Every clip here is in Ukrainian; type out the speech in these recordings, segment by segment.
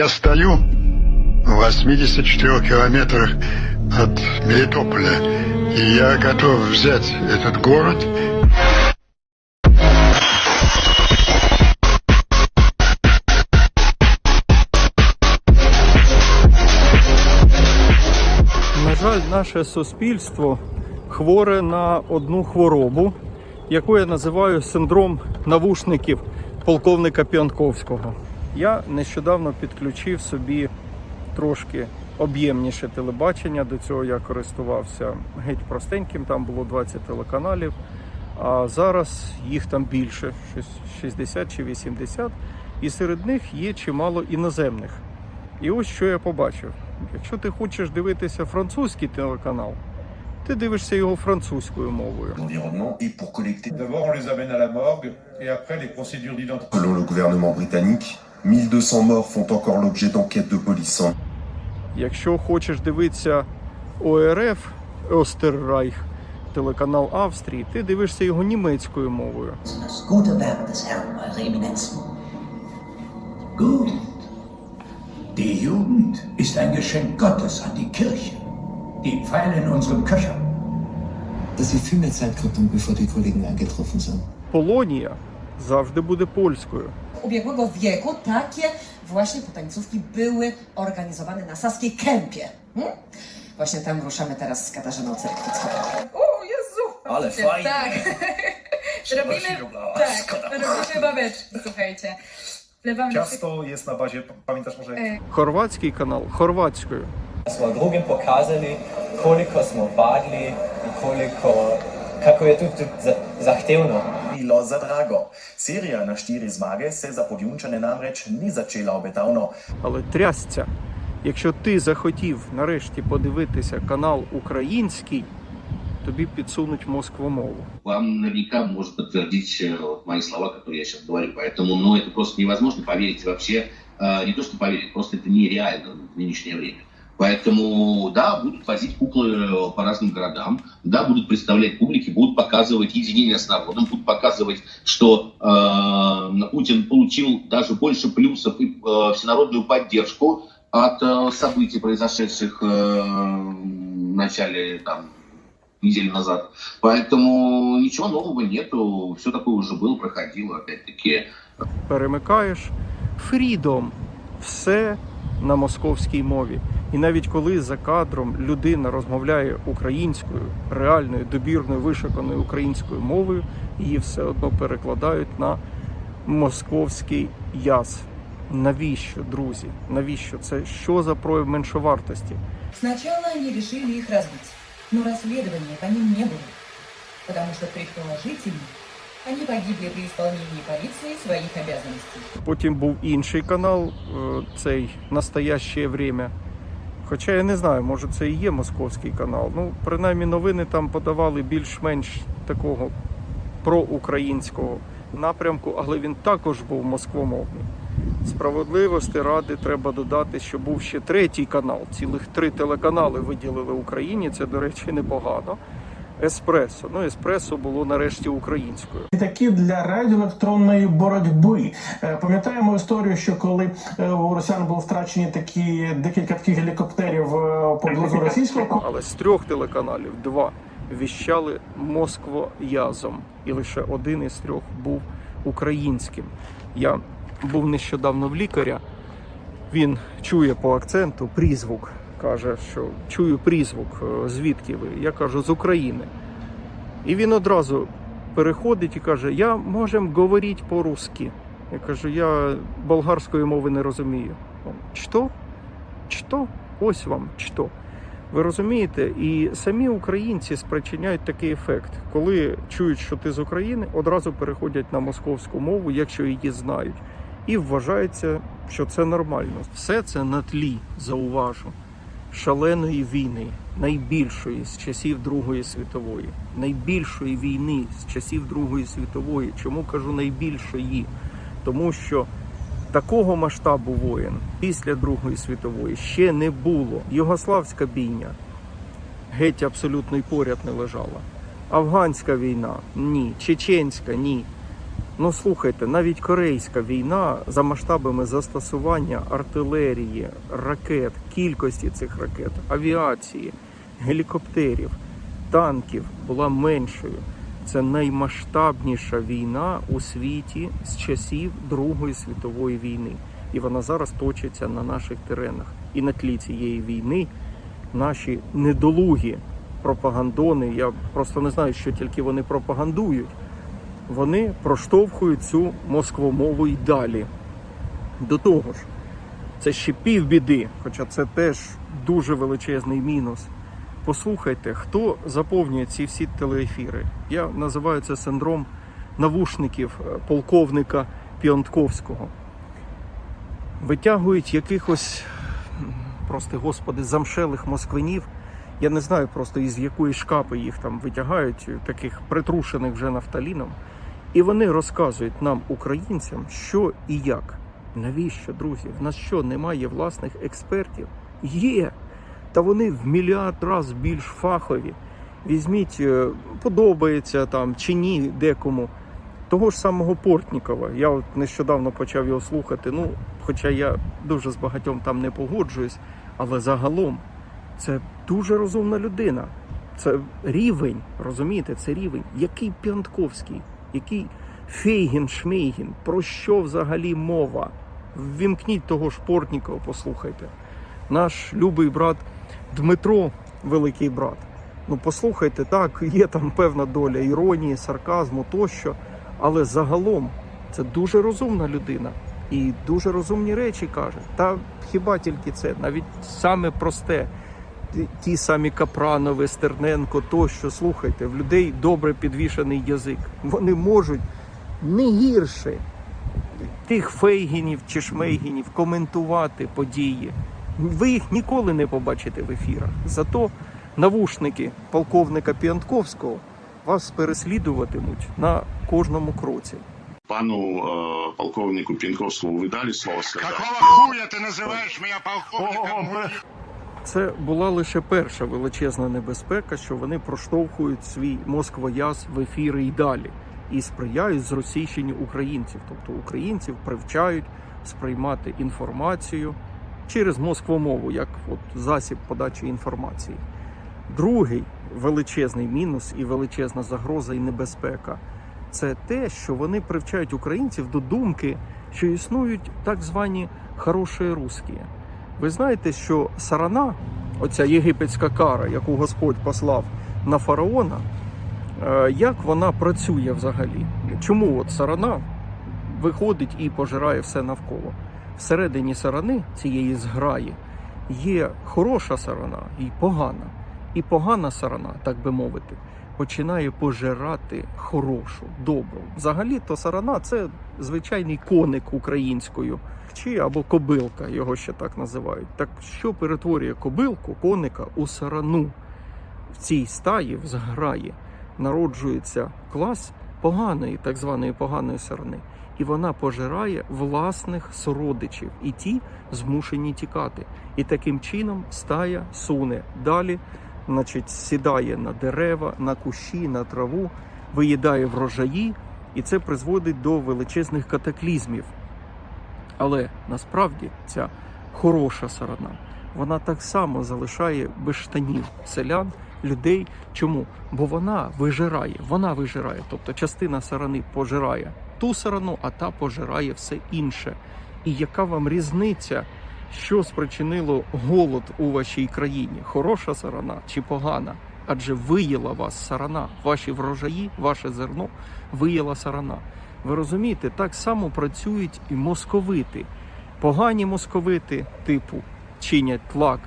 Я стою в 84 километрах от Мелитополя, и я готов взять этот город На жаль, наше суспільство хворе на одну хворобу, яку я називаю синдром навушників полковника Піанковського. Я нещодавно підключив собі трошки об'ємніше телебачення. До цього я користувався геть простеньким, там було 20 телеканалів. А зараз їх там більше, щось 60 чи 80. І серед них є чимало іноземних. І ось що я побачив: якщо ти хочеш дивитися французький телеканал, ти дивишся його французькою мовою. D'abord, on les amène à la morgue et après, les procédures d'identification. Selon 1200 morts font encore l'objet d'enquêtes de police en Якщо хочеш дивитися ОРФ Остеррайх, телеканал Австрії, ти дивишся його німецькою мовою. Das gute Werk des Herrn, Eure Eminenzen. Gut. Die Jugend ist ein Geschenk Gottes an die Kirche. Die Pfeile in unserem Köcher. dass wir viel mehr Zeit gehabt haben, bevor die Kollegen eingetroffen sind. Полонія завжди буде польською. ubiegłego wieku takie właśnie potańcówki były organizowane na Saskiej Kępie. Hmm? Właśnie tam ruszamy teraz z Katarzyną Cerkwicką. O Jezu! Ale fajnie! Tak. robimy, tak, robimy babeczki, słuchajcie. Ciasto jest na bazie, pamiętasz może? E. Chorwacki kanał, chorwacki. Smo drugim pokazali, koliko smo vadili i koliko kako je tudi za- zahtevno. Bilo za drago. Serija na štiri zmage se za Podjunčane namreč ni začela obetavno. Але трясця, якщо ти захотів нарешті подивитися канал український, тобі підсунуть москвомову. вам наверняка может подтвердить э, вот мои слова, которые я сейчас говорю. Поэтому, ну, это просто невозможно поверить вообще. э, не то, что поверить, просто это нереально в нынешнее время. Поэтому, да, будут возить куклы э, по разным городам, да, будут представлять публике, будут показывать единение с народом, будут показывать, что э, Путин получил даже больше плюсов и э, всенародную поддержку от э, событий, произошедших э, в начале там, недели назад. Поэтому ничего нового нету, все такое уже было, проходило, опять-таки. перемикаєш фрідом все на московській мові. І навіть коли за кадром людина розмовляє українською, реальною, добірною, вишиканою українською мовою, її все одно перекладають на московський яз. Навіщо, друзі? Навіщо? Це що за прояв меншовартості? Сначала они решили их разбить, но расследования по ним не было, потому что предположительно они погибли при исполнении полицией своих обязанностей. Потім був інший канал, е, цей настояще время. Хоча я не знаю, може це і є московський канал. Ну, принаймні новини там подавали більш-менш такого проукраїнського напрямку, але він також був москвомовний. Справедливості ради треба додати, що був ще третій канал. Цілих три телеканали виділили Україні. Це, до речі, непогано. Еспресо. Ну, еспресо було нарешті українською. Літаки для радіоелектронної боротьби. Е, Пам'ятаємо історію, що коли е, у росіян були втрачені такі декілька таких гелікоптерів е, поблизу російського Але з трьох телеканалів два віщали москвоязом, і лише один із трьох був українським. Я був нещодавно в лікаря. Він чує по акценту прізвук. Каже, що чую прізвук, е, звідки ви? Я кажу, з України. І він одразу переходить і каже: Я можем говорити по-русски. Я кажу, я болгарської мови не розумію. Що? Що? Ось вам що. Ви розумієте, і самі українці спричиняють такий ефект, коли чують, що ти з України, одразу переходять на московську мову, якщо її знають, і вважається, що це нормально. Все це на тлі, зауважу, шаленої війни, найбільшої з часів Другої світової, найбільшої війни з часів Другої світової. Чому кажу найбільшої? Тому що Такого масштабу воєн після Другої світової ще не було. Югославська бійня геть абсолютно й поряд не лежала. Афганська війна ні. Чеченська ні. Ну слухайте, навіть корейська війна за масштабами застосування артилерії, ракет, кількості цих ракет, авіації, гелікоптерів, танків була меншою. Це наймасштабніша війна у світі з часів Другої світової війни. І вона зараз точиться на наших теренах. І на тлі цієї війни наші недолугі пропагандони, я просто не знаю, що тільки вони пропагандують вони проштовхують цю москвомову й далі. До того ж, це ще півбіди, хоча це теж дуже величезний мінус. Послухайте, хто заповнює ці всі телеефіри. Я називаю це синдром навушників е, полковника Піонтковського. Витягують якихось, прости господи, замшелих москвинів. Я не знаю просто із якої шкапи їх там витягають, таких притрушених вже нафталіном. І вони розказують нам, українцям, що і як. Навіщо, друзі? В нас що, немає власних експертів? Є. Та вони в мільярд разів більш фахові. Візьміть, е, подобається там чи ні декому. Того ж самого Портнікова. Я от нещодавно почав його слухати. Ну, хоча я дуже з багатьом там не погоджуюсь, але загалом це дуже розумна людина. Це рівень, розумієте, це рівень. Який Піантковський, який Фейгін, Шмейгін, про що взагалі мова? Ввімкніть того ж послухайте. Наш любий брат Дмитро, великий брат. Ну, послухайте, так, є там певна доля іронії, сарказму тощо, але загалом це дуже розумна людина і дуже розумні речі каже. Та хіба тільки це, навіть саме просте ті- ті самі Капранови, Стерненко, тощо, слухайте, в людей добре підвішений язик. Вони можуть не гірше тих фейгінів чи шмейгінів коментувати події. Ви їх ніколи не побачите в ефірах. Зато навушники полковника Піантковського вас переслідуватимуть на кожному кроці. Пану э, полковнику Пінковському ви дали слово сказати? Какого хуя ты называешь меня полковником? Це була лише перша величезна небезпека, що вони проштовхують свій москвояз в ефіри і далі і сприяють зросійщенню українців. Тобто українців привчають сприймати інформацію через москвомову, як от засіб подачі інформації. Другий величезний мінус і величезна загроза і небезпека це те, що вони привчають українців до думки, що існують так звані хороші русські. Ви знаєте, що сарана, оця єгипетська кара, яку Господь послав на фараона, е, як вона працює взагалі? Чому от сарана виходить і пожирає все навколо? Всередині сарани цієї зграї є хороша сарана і погана. І погана сарана, так би мовити, починає пожирати хорошу, добру. Взагалі-то сарана це звичайний коник українською, чи або кобилка, його ще так називають. Так що перетворює кобилку, коника у сарану? В цій стаї, в зграї, народжується клас поганої, так званої поганої сарани. І вона пожирає власних сородичів, і ті змушені тікати. І таким чином стая суне далі, значить, сідає на дерева, на кущі, на траву, виїдає врожаї, і це призводить до величезних катаклізмів. Але насправді ця хороша сарана, вона так само залишає без штанів селян, людей. Чому? Бо вона вижирає, вона вижирає. Тобто частина сарани пожирає ту сарану, а та пожирає все інше. І яка вам різниця, що спричинило голод у вашій країні? Хороша сарана чи погана? Адже виїла вас сарана, ваші врожаї, ваше зерно виїла сарана. Ви розумієте, так само працюють і московити. Погані московити, типу, чинять тлак,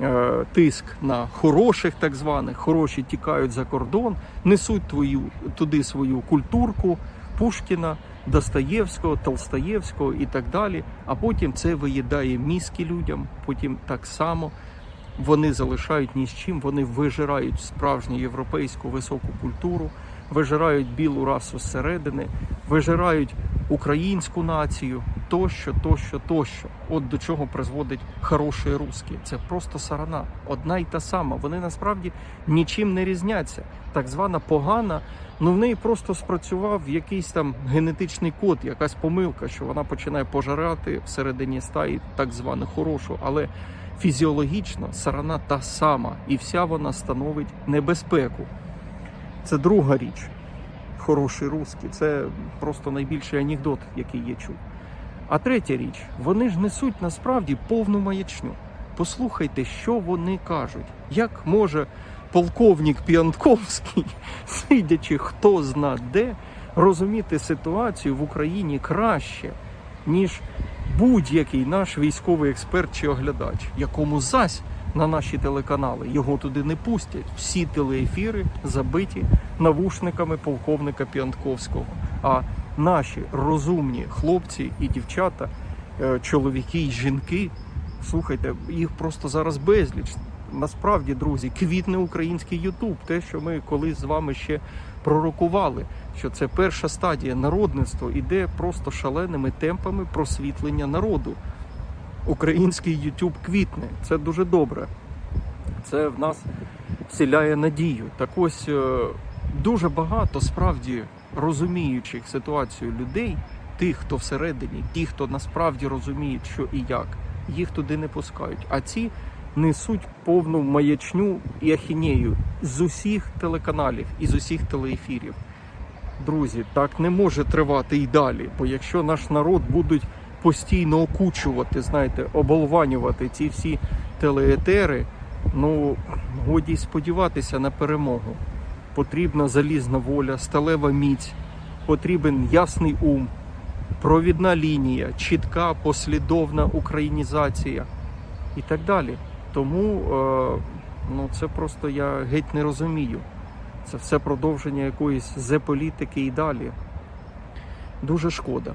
е, тиск на хороших, так званих, хороші тікають за кордон, несуть твою туди свою культурку Пушкіна, Достоєвського, Толстоєвського і так далі. А потім це виїдає мізки людям. Потім так само вони залишають ні з чим, вони вижирають справжню європейську високу культуру, вижирають білу расу зсередини, вижирають українську націю. Тощо, тощо, тощо. От до чого призводить хороший русський. Це просто сарана, одна й та сама. Вони насправді нічим не різняться. Так звана погана, ну в неї просто спрацював якийсь там генетичний код, якась помилка, що вона починає пожирати всередині стаї так звану хорошу, але фізіологічно сарана та сама, і вся вона становить небезпеку. Це друга річ. Хороший русський. Це просто найбільший анекдот, який я чув. А третя річ, вони ж несуть насправді повну маячню. Послухайте, що вони кажуть. Як може полковник Піантковський, сидячи хто зна де, розуміти ситуацію в Україні краще, ніж будь-який наш військовий експерт чи оглядач, якому зась на наші телеканали його туди не пустять. Всі телеефіри забиті навушниками полковника Піантковського. А наші розумні хлопці і дівчата, е, чоловіки і жінки, слухайте, їх просто зараз безліч. Насправді, друзі, квітне український Ютуб, те, що ми колись з вами ще пророкували, що це перша стадія народництва іде просто шаленими темпами просвітлення народу. Український Ютуб квітне. Це дуже добре. Це в нас вселяє надію. Так ось е, дуже багато справді розуміючих ситуацію людей, тих, хто всередині, ті, хто насправді розуміють, що і як, їх туди не пускають. А ці несуть повну маячню і ахінею з усіх телеканалів і з усіх телеефірів. Друзі, так не може тривати і далі, бо якщо наш народ будуть постійно окучувати, знаєте, оболванювати ці всі телеетери, ну годі сподіватися на перемогу. Потрібна залізна воля, сталева міць, потрібен ясний ум, провідна лінія, чітка, послідовна українізація і так далі. Тому е, ну, це просто я геть не розумію. Це все продовження якоїсь зе-політики і далі. Дуже шкода.